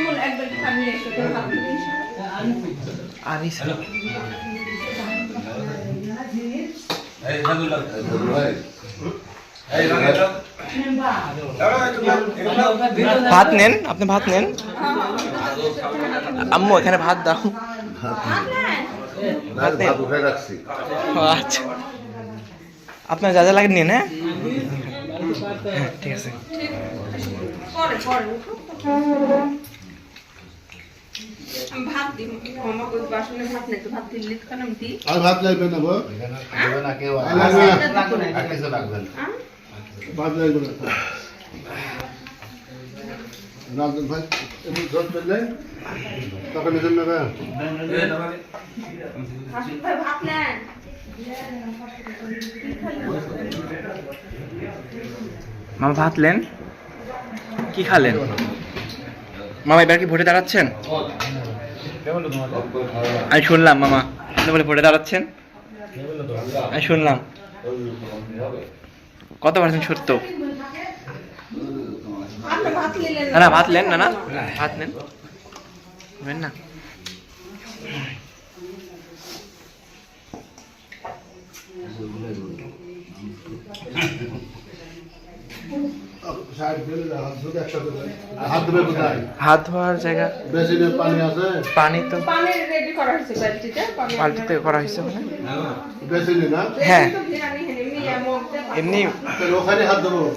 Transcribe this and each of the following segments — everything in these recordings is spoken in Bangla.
ভাত দিস আনিস এই সাদুল্লাহ এই রাগে দাও দাও একটু দাও ভাত নেন আপনি ভাত নেন। আম্মু এখানে ভাত দাও। ভাত নেন ভাত উঠে রাখছি ও, আচ্ছা আপনার যা যা লাগে নিন। হ্যাঁ হ্যাঁ, ঠিক আছে। পরে পরে আমি ভাত দিই মামা কই বাসনে ভাত নেই তো ভাত দিলি তো কেন আমি আর ভাত লাগবে না গো দেবে না কেউ লাগবে না। কিছু লাগবে না? ভাত লাগবে না। রামজন ভাই একটু জল পেলে তখন এসে নেবে। এই দাও হাসিম ভাই ভাত নেন? মামা ভাত লেন কি খালেন? মামা, এবার কি ভোটে দাঁড়াচ্ছেন? আমি শুনলাম, মামা। আপনি বলে ভোটে দাঁড়াচ্ছেন? আমি শুনলাম। কত পার্সেন্ট সত্য? না না, ভাত লেন না না। ভাত নেন। নেবেন না। হাত ধুতে একসাথে দাও। হাত ধুবে কোথায় হাত ধোয়ার জায়গা? পানি আছে? পানি তো পানি রেডি করা হয়েছে বালতিতে পাল্টিতে করা হয়েছে ওখানে হ্যাঁ। মধ্যে এমনি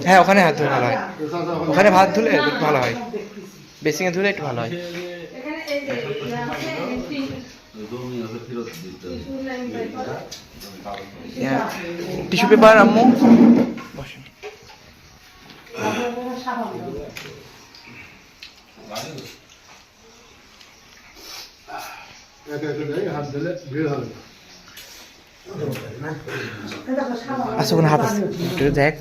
হ্যাঁ ওখানে হাত ধুলে ভালো হয়। ওখানে ভাত ধুলে একটু ভালো হয়। বেসিংয়ে ধুলে একটু ভালো হয়। এখানে টিস্যু পেপার আম্মু? বসেন হবে। আচ্ছা ওখানে হাত আছে। একটু দেখ।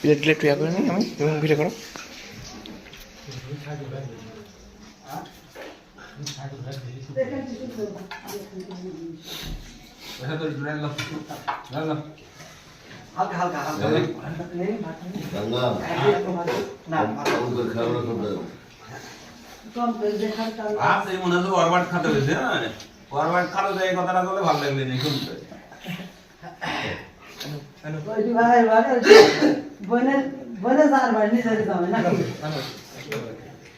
প্লেট প্লেট ইয়া করে নিই আমি? এবং ভিডিও করো। এটা তো জুড়ে নাও নাও নাও গঙ্গা ওদের খাবার করবে আপ এই মনে হচ্ছে ওরবাট খাতে হয়েছে না ওরবাট খালো তো এই কথাটা বলে ভালো লাগবে না শুনতে ঢাকার ঘাটি দিব ঢাকার ঘাটি দিব হ্যাঁ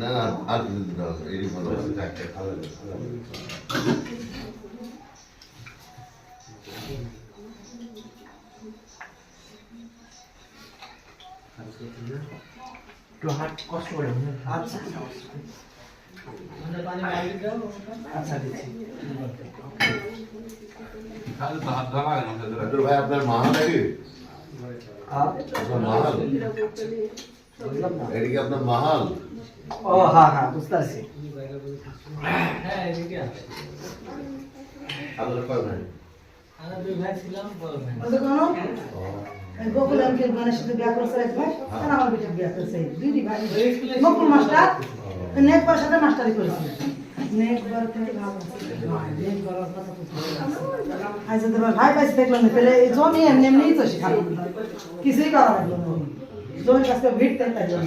না না আর কিছু দিতে হবে এরই ভালো একটু হাত কষ্ট করে আচ্ছা আচ্ছা দিচ্ছি খালি তো হাত ধোয়া লাগে না সেটা আব্দুল ভাই আপনার মাহাল নাকি আপনার মাহাল এটা কি আপনার মাহাল ও হ্যাঁ হ্যাঁ বুঝতে পারছি গোকুল অঙ্কের গানের সাথে মাস্টারি করেছে নেকবার কিন্তু ভালো আছে নেকবার কথা তো আজ যদি ভাই পাইছে দেখলাম না পেলে এই জমি এমনি এমনিই তো শিখালো কিছুই করা লাগল না জমির কাছে ভিড় তেল তাই জন্য।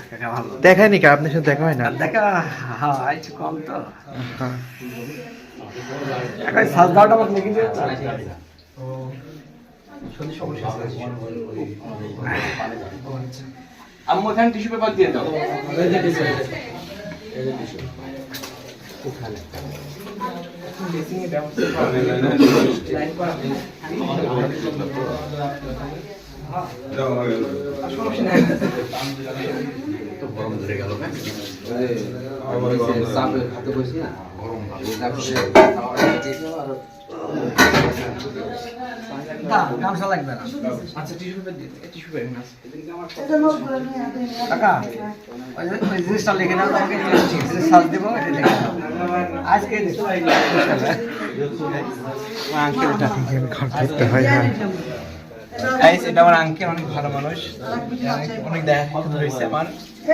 হ্যাঁ দেখায়নি কা? আপনার সাথে দেখা হয় না? দেখা হ্যাঁ কম তো। হ্যাঁ। লিখে দিয়ে আম্মু এখানে টিস্যু পেপার দিয়ে দাও। তো আচ্ছা জিনিসটা লিখে নাও সাজ দেবো আজকে আঙ্কেলটা হয় গাইস এটা আমার আঙ্কেল অনেক ভালো মানুষ। অনেক- দেখা হয়েছে আমার।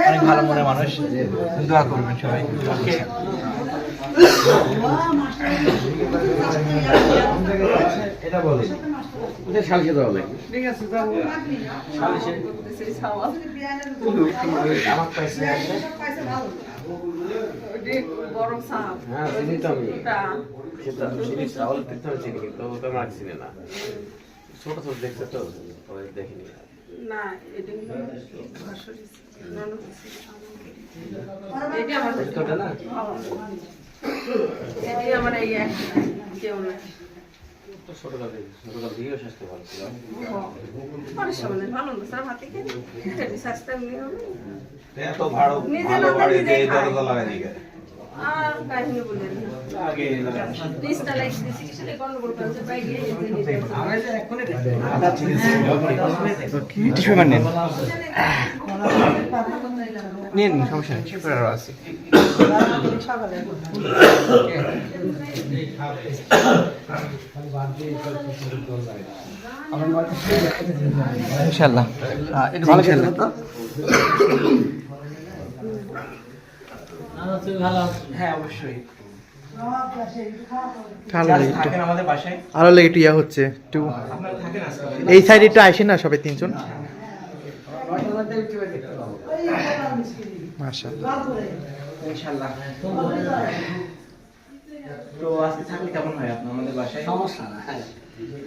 অনেক ভালো মনের মানুষ। দোয়া করবেন সবাই। এটা বলে। এটা শালকে দেওয়া লাগে ঠিক আছে যাব করতেছে আমার পয়সা ভালো। বড় সাপ। হ্যাঁ চিনি তো আমি। তা, সেটা চিনি চাউল চিনি কিন্তু ওটা আমার চিনি না। ছোট ছোট দেখছে তো পরে দেখিনি। না। এটা আমার এই এক কেউ না। তো আর কাহিনী বলেন। আগে লাইক গন্ডগোল করেছে টিস্যু পেপার নেন। সমস্যা নেই টিস্যু পেপার আছে। সকালে ইনশাআল্লাহ এটা ভালো খেলে তো হ্যাঁ অবশ্যই নবাব আসে খাওয়া ভালো যারা লাগে একটু থাকেন আরও লাগে একটু। ইয়া হচ্ছে একটু। আপনারা থাকেন আজকে এই সাইডে একটু আসেন না সবাই তিনজন? তো আজকে থাকলে কেমন হয় আপনার আমাদের বাসায়? সমস্যা না হ্যাঁ।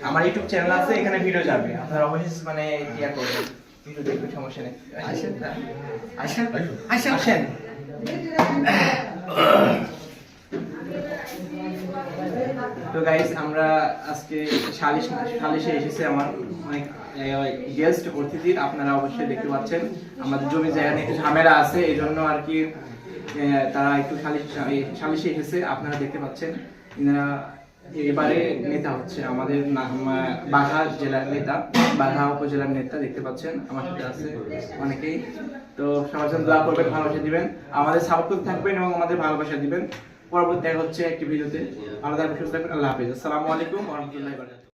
আমার ইউটিউব চ্যানেল আছে এখানে ভিডিও যাবে। আপনারা অবশ্যই মানে ইয়া করবেন। ভিডিও দেখবেন সমস্যা নেই। আসেন আসেন। আসেন। আসেন। তো গাইস আমরা আজকে সালিশ সালিশে এসেছে আমার অনেক গেস্ট অতিথির, আপনারা অবশ্যই দেখতে পাচ্ছেন। আমাদের জমি জায়গা নিয়ে একটু ঝামেলা আছে, এই জন্য আর কি তারা একটু সালিশ, সালিশে এসেছে, আপনারা দেখতে পাচ্ছেন। ইনারা এবারে নেতা হচ্ছে আমাদের বাঘা জেলার নেতা, বাঘা উপজেলার নেতা দেখতে পাচ্ছেন, আমার সাথে আছে অনেকেই। তো সবার জন্য দোয়া করবেন, ভালোবাসা দিবেন, আমাদের সাপোর্ট করতে থাকবেন এবং আমাদের ভালোবাসা দিবেন। পরবর্তী দেখা হচ্ছে একটি ভিডিওতে। আলাদা সুস্থ থাকবেন, আল্লাহ হাফিজ। আসসালামু আলাইকুম রাহমাতুল্লাহি